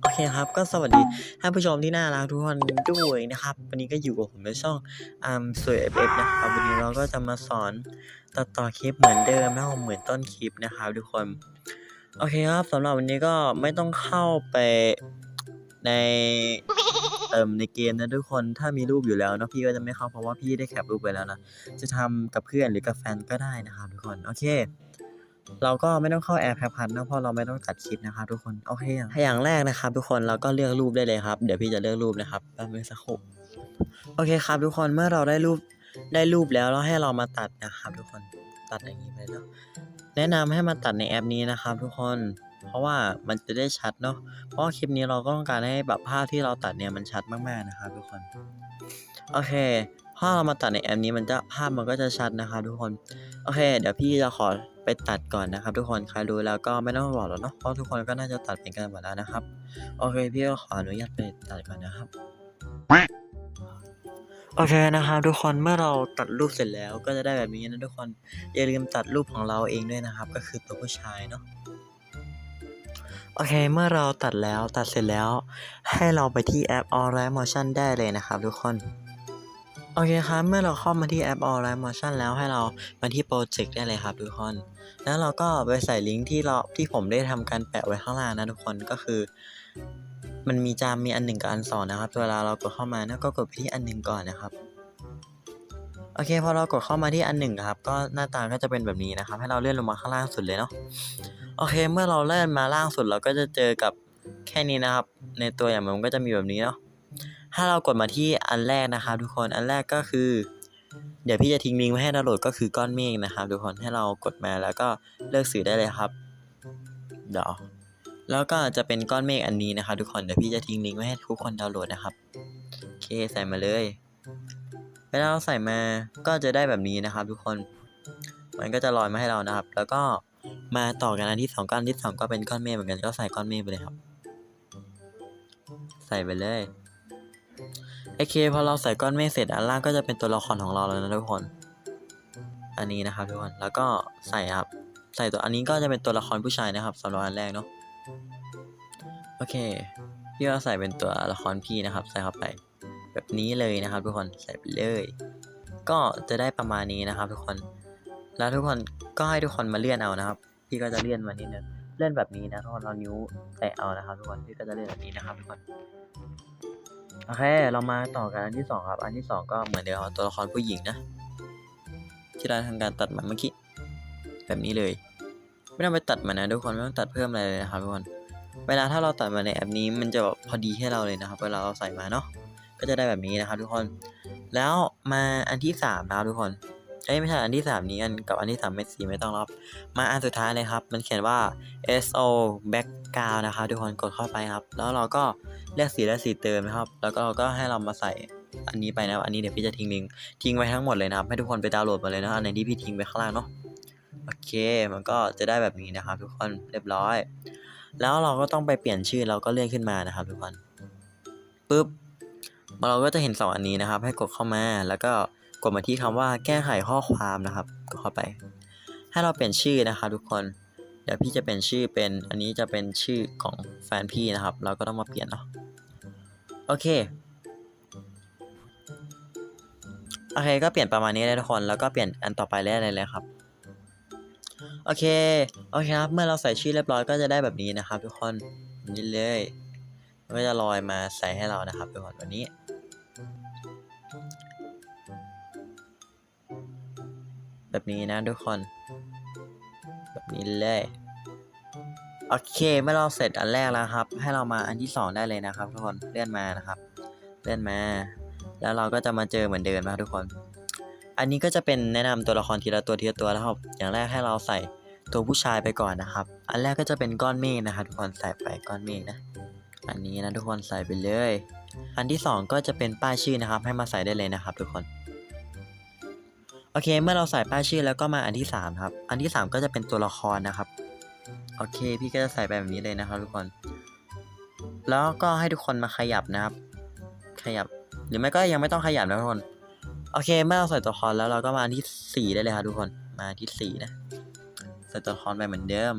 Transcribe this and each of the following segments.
โอเคครับ ก็สวัสดีท่านผู้ชมที่น่ารักทุกคนด้วยนะครับ วันนี้ก็อยู่กับผมในช่องอาร์มสวยเอฟเอฟนะครับวันนี้เราก็จะมาสอนตัดต่อคลิปเหมือนเดิมนะครับเหมือนต้นคลิปนะครับทุกคน โอเคครับสำหรับวันนี้ก็ไม่ต้องเข้าไปในเติมในเกมนะทุกคนถ้ามีรูปอยู่แล้วเนาะพี่ก็จะไม่เข้าเพราะว่าพี่ได้แคปรูปไปแล้วนะจะทำกับเพื่อนหรือกับแฟนก็ได้นะครับทุกคนโอเค เราก็ไม่ต้องเข้าแอร์แพ็คพันนะเพราะเราไม่ต้องตัดคลิปนะครับทุกคนโอเคถ้าอย่างแรกนะครับ ทุกคนเราก็เลือกรูปได้เลยครับ เดี๋ยวพี่จะเลือกรูปนะครับแป๊บนึงสักครู่โอเคครับ ทุกคนเมื่อเราได้รูปได้รูปแล้วเราให้เรามาตัดนะครับ ทุกคนตัดอย่างนี้ไปเนาะแนะนำให้มาตัดในแอปนี้นะครับ ทุกคนเพราะว่ามันจะได้ชัดเนาะเพราะคลิปนี้เราก็ต้องการให้แบบภาพที่เราตัดเนี่ยมันชัดมากๆนะครับ ทุกคนโอเคพอเรามาตัดในแอปนี้มันจะภาพมันก็จะชัดนะครับ ทุกคนโอเค เดี๋ยวพี่จะขอ ไปตัดก่อนนะครับ ทุกคนใครรู้แล้วก็ไม่ต้องบอกแล้วเนาะเพราะทุกคนก็น่าจะตัดเป็นกันหมดแล้วนะครับ โอเคพี่ก็ขออนุญาตไปตัดก่อนนะครับโอเคนะครับทุกคนเมื่อเราตัดรูปเสร็จแล้วก็จะได้แบบนี้นะทุกคนอย่าลืมตัดรูปของเราเองด้วยนะครับ ก็คือตัวผู้ชายเนาะโอเคเมื่อเราตัดแล้วตัดเสร็จแล้ว ให้เราไปที่แอป Alright Motion ได้เลยนะครับทุกคน โอเคครับ เมื่อเราเข้ามาที่แอป Alright Motion แล้วให้เรามาที่โปรเจกต์ได้เลยครับทุกคน แล้วเราก็ไปใส่ลิงก์ที่เราที่ผมได้ทำการแปะไว้ข้างล่างนะทุกคนก็คือ มันมีจามมีอันหนึ่งกับอันสองนะครับเวลาเรากดเข้ามานะก็กดไปที่อันหนึ่งก่อนนะครับโอเคพอเรากดเข้ามาที่อันหนึ่งครับ ก็หน้าตาก็จะเป็นแบบนี้นะครับ ให้เราเลื่อนลงมาข้างล่างสุดเลยเนาะโอเค เมื่อเราเลื่อนมาล่างสุดเราก็จะเจอกับแค่นี้นะครับ ในตัวอย่างมันก็จะมีแบบนี้เนาะ ถ้าเรากดมาที่อันแรกนะครับทุกคนอันแรกก็คือ เดี๋ยวพี่จะทิ้งลิงก์ไว้ให้ดาวน์โหลดก็คือก้อนเมฆนะครับ ทุกคนให้เรากดมาแล้วก็เลือกสื่อได้เลยครับเดี๋ยวแล้วก็จะเป็นก้อนเมฆอันนี้นะครับ ทุกคนเดี๋ยวพี่จะทิ้งลิงก์ไว้ให้ทุกคนดาวน์โหลดนะครับโอเคใส่มาเลยเวลาเราใส่มาก็จะได้แบบนี้นะครับ ทุกคนมันก็จะลอยมาให้เรานะครับ แล้วก็มาต่อกันอันที่สองก้อนที่สองก็เป็นก้อนเมฆเหมือนกันก็ใส่ก้อนเมฆไปเลยครับ ใส่ไปเลย โอเคพอเราใส่ก้อนเมฆเสร็จอันล่างก็จะเป็นตัวละครของเราแล้วนะทุกคน อันนี้นะครับทุกคนแล้วก็ใส่ครับ ใส่ตัวอันนี้ก็จะเป็นตัวละครผู้ชายนะครับสำหรับอันแรกเนาะโอเคพี่ก็ใส่เป็นตัวละครพี่นะครับ ใส่เข้าไป แบบนี้เลยนะครับ ทุกคนใส่ไปเลย ก็จะได้ประมาณนี้นะครับ ทุกคน แล้วทุกคนก็ให้ทุกคนมาเลื่อนเอานะครับ พี่ก็จะเลื่อนมานิดนึงเลื่อนแบบนี้นะทุกคนเอานิ้วแตะเอานะครับ ทุกคนพี่ก็จะเลื่อนแบบนี้นะครับ ทุกคน โอเค เรามาต่อกันอันที่สองครับ อันที่สองก็เหมือนเดิมตัวละครผู้หญิงนะ ที่เราทำการตัดมาเมื่อกี้แบบนี้เลย ไม่ต้องไปตัดมันนะทุกคนไม่ต้องตัดเพิ่มอะไรเลยนะครับทุกคน เวลาถ้าเราตัดมาในแอปนี้มันจะแบบพอดีให้เราเลยนะครับ เวลาเราใส่มาเนาะก็จะได้แบบนี้นะครับทุกคน แล้วมาอันที่สามนะครับทุกคน เอ้ยไม่ใช่อันที่สามนี้อันกับอันที่สามเม็ดสีไม่ต้องรับ มาอันสุดท้ายเลยครับ มันเขียนว่า SO background นะครับทุกคนกดเข้าไปครับ แล้วเราก็เลือกสีและสีเติมนะครับ แล้วก็เราก็ให้เรามาใส่อันนี้ไปนะอันนี้เดี๋ยวพี่จะทิ้งลิงก์ทิ้งไว้ทั้งหมดเลยนะครับให้ทุกคนไปดาวน์โหลดมาเลยนะอันไหนที่พี่ทิ้งไว้ข้างล่างเนาะโอเค มันก็จะได้แบบนี้นะครับ ทุกคนเรียบร้อย แล้วเราก็ต้องไปเปลี่ยนชื่อเราก็เลื่อนขึ้นมานะครับ ทุกคนปุ๊บเราก็จะเห็นสองอันนี้นะครับ ให้กดเข้ามาแล้วก็ กดมาที่คำว่าแก้ไขข้อความนะครับกดเข้าไป ให้เราเปลี่ยนชื่อนะครับทุกคน เดี๋ยวพี่จะเป็นชื่อเป็นอันนี้จะเป็นชื่อของแฟนพี่นะครับ เราก็ต้องมาเปลี่ยนเนาะโอเคโอเคก็เปลี่ยนประมาณนี้เลยทุกคน แล้วก็เปลี่ยนอันต่อไปได้เลยเลยครับโอเคโอเคครับ เมื่อเราใส่ชื่อเรียบร้อยก็จะได้แบบนี้นะครับ ทุกคนนี่เลยมันก็จะลอยมาใส่ให้เรานะครับทุกคนวันนี้ แบบนี้นะทุกคน แบบนี้เลยโอเคเมื่อเราเสร็จอันแรกแล้วครับ ให้เรามาอันที่สองได้เลยนะครับ ทุกคนเลื่อนมานะครับ เลื่อนมา แล้วเราก็จะมาเจอเหมือนเดิมนะทุกคน อันนี้ก็จะเป็นแนะนำตัวละครทีละตัวทีละตัวแล้วครับ อย่างแรกให้เราใส่ตัวผู้ชายไปก่อนนะครับ อันแรกก็จะเป็นก้อนเมฆนะครับทุกคนใส่ไปก้อนเมฆนะ อันนี้นะทุกคนใส่ไปเลย อันที่สองก็จะเป็นป้ายชื่อนะครับ ให้มาใส่ได้เลยนะครับ ทุกคน โอเค เมื่อเราใส่ป้ายชื่อแล้วก็มาอันที่สามครับ อันที่สามก็จะเป็นตัวละครนะครับ โอเค พี่ก็จะใส่ไปแบบนี้เลยนะครับทุกคน แล้วก็ให้ทุกคนมาขยับนะครับ ขยับ หรือไม่ก็ยังไม่ต้องขยับนะทุกคน โอเค เมื่อเราใส่ตัวละครแล้วเราก็มาอันที่สี่ได้เลยครับทุกคน มาที่สี่นะ ใส่ตัวละครไปเหมือนเดิม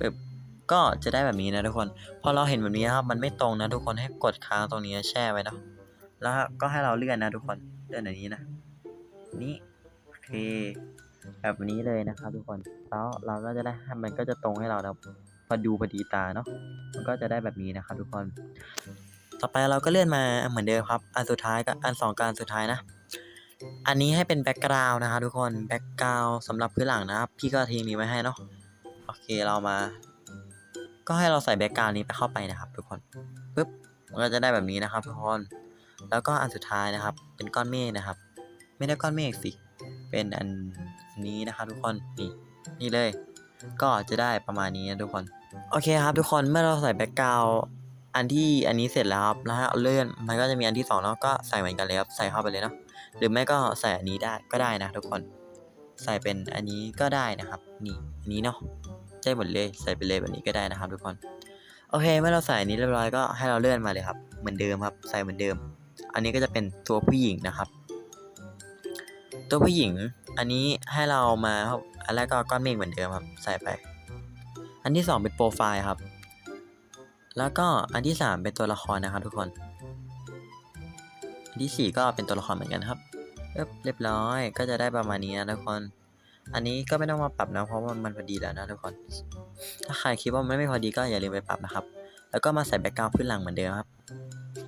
ปึ๊บก็จะได้แบบนี้นะทุกคน พอเราเห็นแบบนี้ครับ มันไม่ตรงนะทุกคนให้กดค้างตรงนี้แช่ไว้เนาะ แล้วก็ให้เราเลื่อนนะทุกคนเลื่อนอย่างนี้นะ นี่โอเคแบบนี้เลยนะครับทุกคนแล้วเราก็จะได้มันก็จะตรงให้เรานะพอดูพอดีตาเนาะมันก็จะได้แบบนี้นะครับทุกคน ต่อไปเราก็เลื่อนมาเหมือนเดิมครับ อันสุดท้ายกับอันสองการสุดท้ายนะอันนี้ให้เป็นแบ็กกราวน์นะครับทุกคนแบ็กกราวน์สำหรับพื้นหลังนะครับพี่ก็ทิ้งนี้ไว้ให้เนาะโอเคเรามา ก็ให้เราใส่แบ็กกราวน์นี้ไปเข้าไปนะครับ ทุกคนปึ๊บมันก็จะได้แบบนี้นะครับทุกคน แล้วก็อันสุดท้ายนะครับ เป็นก้อนเมฆนะครับ ไม่ได้ก้อนเมฆสิ เป็นอันนี้นะครับ ทุกคนนี่นี่เลย ก็จะได้ประมาณนี้นะทุกคน โอเคครับ ทุกคนเมื่อเราใส่แบ็กกราวอันที่อันนี้เสร็จแล้วครับแล้วให้เอาเลื่อนมันก็จะมีอันที่สองแล้วก็ใส่เหมือนกันเลยครับใส่เข้าไปเลยเนาะหรือไม่ก็ใส่อันนี้ได้ก็ได้นะ ทุกคน ใส่เป็นอันนี้ก็ได้นะครับ นี่อันนี้เนาะได้หมดเลยใส่ไปเลยแบบนี้ก็ได้นะครับ ทุกคนโอเคเมื่อเราใส่อันนี้เรียบร้อยก็ให้เราเลื่อนมาเลยครับ เหมือนเดิมครับ ใส่เหมือนเดิม อันนี้ก็จะเป็นตัวผู้หญิงนะครับ ตัวผู้หญิงอันนี้ให้เรามาอันแรกก็ก้อนเมฆเหมือนเดิมครับ ใส่ไป อันที่สองเป็นโปรไฟล์ครับ แล้วก็อันที่สามเป็นตัวละครนะครับทุกคน อันที่สี่ก็เป็นตัวละครเหมือนกันครับเรียบเรียบร้อยก็จะได้ประมาณนี้นะทุกคน อันนี้ก็ไม่ต้องมาปรับนะเพราะว่ามันพอดีแล้วนะทุกคน ถ้าใครคิดว่ามันไม่พอดีก็อย่าลืมไปปรับนะครับ แล้วก็มาใส่แบ็กกราวด์พื้นหลังเหมือนเดิมครับ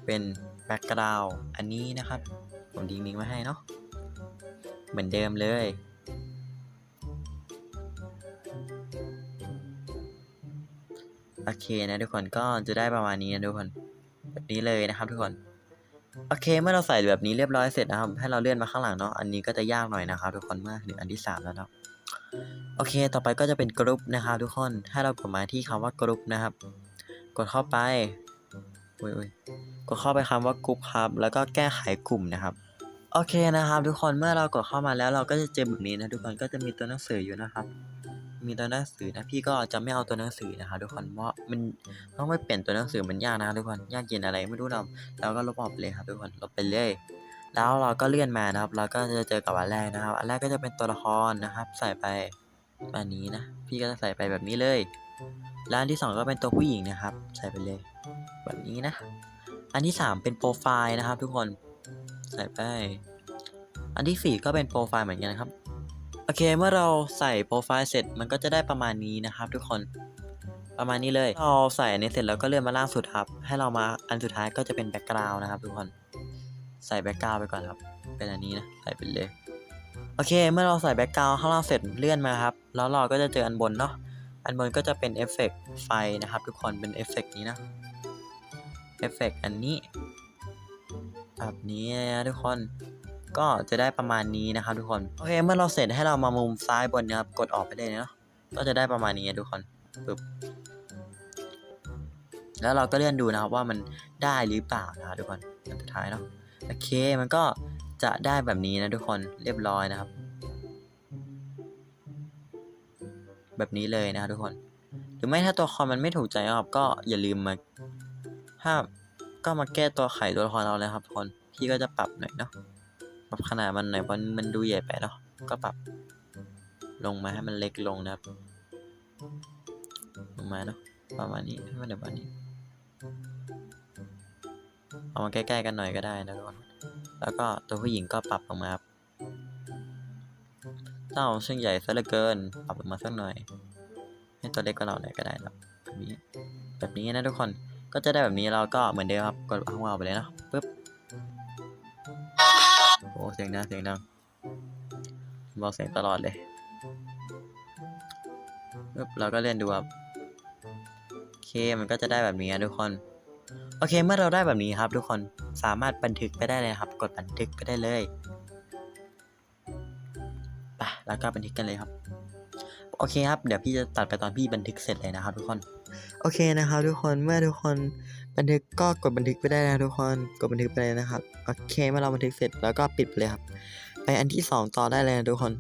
เป็น แบ็กกราวอันนี้นะครับ ผมดิ้งนิ้งไว้ให้เนาะเหมือนเดิมเลย โอเคนะทุกคนก็จะได้ประมาณนี้นะทุกคนแบบนี้เลยนะครับทุกคน โอเคเมื่อเราใส่แบบนี้เรียบร้อยเสร็จนะครับ ให้เราเลื่อนมาข้างหลังเนาะอันนี้ก็จะยากหน่อยนะครับ ทุกคนเมื่อถึงอันที่สามแล้วเนาะโอเค ต่อไปก็จะเป็นกรุ๊ปนะครับทุกคน ให้เรากดมาที่คำว่ากรุ๊ปนะครับ กดเข้าไปอุ้ยอุ้ย กดเข้าไปคำว่ากรุ๊ปครับ แล้วก็แก้ไขกลุ่มนะครับโอเคนะครับ ทุกคนเมื่อเรากดเข้ามาแล้วเราก็จะเจอแบบนี้นะทุกคนก็จะมีตัวหนังสืออยู่นะครับ มีตัวหนังสือนะพี่ก็จะไม่เอาตัวหนังสือนะครับทุกคนเพราะมันต้องไปเปลี่ยนตัวหนังสือมันยากนะทุกคนยากเย็นอะไรไม่รู้เราเราก็ลบออกไปเลยครับทุกคนลบไปเลยแล้วเราก็เลื่อนมานะครับ เราก็จะเจอกับอันแรกนะครับ อันแรกก็จะเป็นตัวละครนะครับ ใส่ไปแบบนี้นะ พี่ก็จะใส่ไปแบบนี้เลยแล้วอันที่สองก็เป็นตัวผู้หญิงนะครับ ใส่ไปเลย แบบนี้นะ อันที่สามเป็นโปรไฟล์นะครับ ทุกคนใส่ไป อันที่สี่ก็เป็นโปรไฟล์เหมือนกันนะครับ โอเคเมื่อเราใส่โปรไฟล์เสร็จมันก็จะได้ประมาณนี้นะครับ ทุกคนประมาณนี้เลยเราใส่อันนี้เสร็จแล้วก็เลื่อนมาล่างสุดครับ ให้เรามาอันสุดท้ายก็จะเป็นแบ็กกราวน์นะครับ ทุกคนใส่แบ็กกราวน์ไปก่อนครับ เป็นอันนี้นะใส่ไปเลยโอเค เมื่อเราใส่แบ็กกราวน์ข้างล่างเสร็จเลื่อนมาครับ แล้วเราก็จะเจออันบนเนาะอันบนก็จะเป็นเอฟเฟกต์ไฟนะครับ ทุกคนเป็นเอฟเฟกต์นี้นะ เอฟเฟกต์อันนี้แบบนี้นะทุกคนก็จะได้ประมาณนี้นะครับ ทุกคนโอเคเมื่อเราเสร็จให้เรามามุมซ้ายบนนะครับ กดออกไปเลยเนาะก็จะได้ประมาณนี้นะทุกคนปึ๊บแล้วเราก็เลื่อนดูนะครับว่ามันได้หรือเปล่านะทุกคนอันสุดท้ายเนาะโอเคมันก็จะได้แบบนี้นะทุกคนเรียบร้อยนะครับ แบบนี้เลยนะครับทุกคน หรือไม่ถ้าตัวละครมันไม่ถูกใจครับก็อย่าลืมมา ถ้าก็มาแก้ตัวไขตัวละครเราเลยครับทุกคน พี่ก็จะปรับหน่อยเนาะ ปรับขนาดมันหน่อยเพราะมันดูใหญ่ไปเนาะ ก็ปรับ ลงมาให้มันเล็กลงนะครับ ลงมาเนาะ ประมาณนี้ให้มันแบบนี้ เอามาใกล้ๆกันหน่อยก็ได้นะทุกคน แล้วก็ตัวผู้หญิงก็ปรับลงมาครับถ้าเอาซึ่งใหญ่ซะเหลือเกิน ปรับลงมาสักหน่อย ให้ตัวเล็กกว่าเราหน่อยก็ได้ครับแบบนี้ แบบนี้นะทุกคน ก็จะได้แบบนี้เราก็เหมือนเดิมครับกดข้างเอาไปเลยนะปึ๊บโอ้เสียงดังเสียงดังบอกเสียงตลอดเลยปึ๊บเราก็เล่นดูครับโอเคมันก็จะได้แบบนี้นะทุกคน โอเคเมื่อเราได้แบบนี้ครับ ทุกคนสามารถบันทึกไปได้เลยครับ กดบันทึกไปได้เลยไปแล้วก็บันทึกกันเลยครับ โอเคครับ เดี๋ยวพี่จะตัดไปตอนพี่บันทึกเสร็จเลยนะครับทุกคน โอเคนะครับ ทุกคนเมื่อทุกคนบันทึกก็กดบันทึกไปได้นะทุกคนกดบันทึกไปเลยนะครับโอเคเมื่อเราบันทึกเสร็จแล้วก็ปิดไปเลยครับ ไปอันที่สองต่อได้เลยนะทุกคน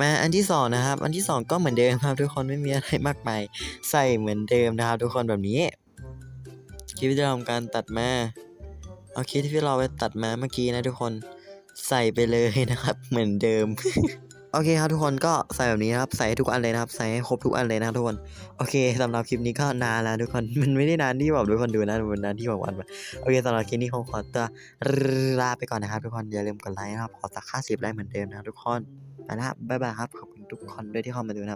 มาอันที่สองนะครับ อันที่สองก็เหมือนเดิมครับ ทุกคนไม่มีอะไรมากมายใส่เหมือนเดิมนะครับ ทุกคนแบบนี้คลิปที่เราทำการตัดมาเอาคลิปที่เราไปตัดมาเมื่อกี้นะทุกคนใส่ไปเลยนะครับ เหมือนเดิม โอเคครับทุกคนก็ใส่แบบนี้นะครับ ใส่ให้ทุกอันเลยนะครับ ใส่ให้ครบทุกอันเลยนะครับทุกคน โอเคสำหรับคลิปนี้ก็นานแล้วทุกคน มันไม่ได้นานที่แบบทุกคนดูนะมันนานที่แบบวันมาโอเคสำหรับคลิปนี้ผมขอตัวลาไปก่อนนะครับ ทุกคน อย่าลืมกดไลค์นะครับ ขอสักค่าสิบไลค์เหมือนเดิมนะทุกคน ไปล้วครับบ๊ายบายครับ ขอบคุณทุกคนด้วยที่เข้ามาดูนะ